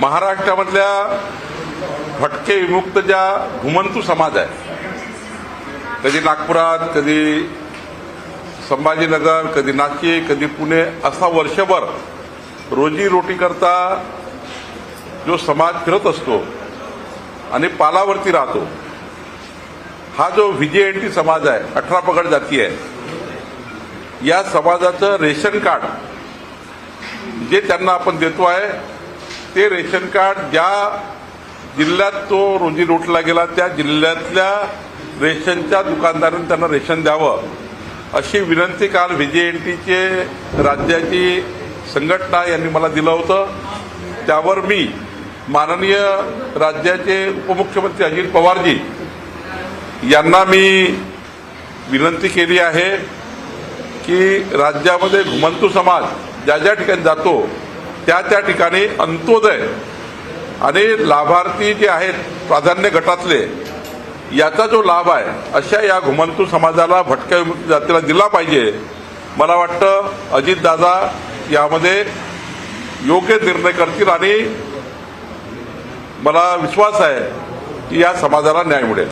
महाराष्ट्रामधल्या भटके विमुक्त ज्या घुमंतू समाज आहे कधी नागपुरात कधी संभाजीनगर कधी नाशिक कधी पुणे असा वर्षभर रोजी रोटी करता जो समाज फिरत असतो आणि पालावरती राहतो हा जो व्हीजेएनटी समाज आहे अठरा पगड जाती आहे या समाजाचं रेशन कार्ड जे त्यांना आपण देतो आहे ते रेशन कार्ड ज्या जिल्ह्यात तो रोजी रोटला गेला त्या जिल्ह्यातल्या रेशनच्या दुकानदारांनी त्यांना रेशन द्यावं अशी विनंती काल व्हीजेएनटीचे राज्याची संघटना यांनी मला दिलं होतं. त्यावर मी माननीय राज्याचे उपमुख्यमंत्री अजित पवारजी यांना मी विनंती केली आहे की राज्यामध्ये घुमंतू समाज ज्या ज्या ठिकाणी जातो त्या त्या ठिकाणी अंत्योदय आणि लाभार्थी जे आहेत प्राधान्य गटातले याचा जो लाभ आहे अशा या घुमंतू समाजाला भटक्या जातीला दिला पाहिजे. मला वाटतं अजितदादा यामध्ये योग्य निर्णय करतील आणि मला विश्वास आहे की या समाजाला न्याय मिळेल.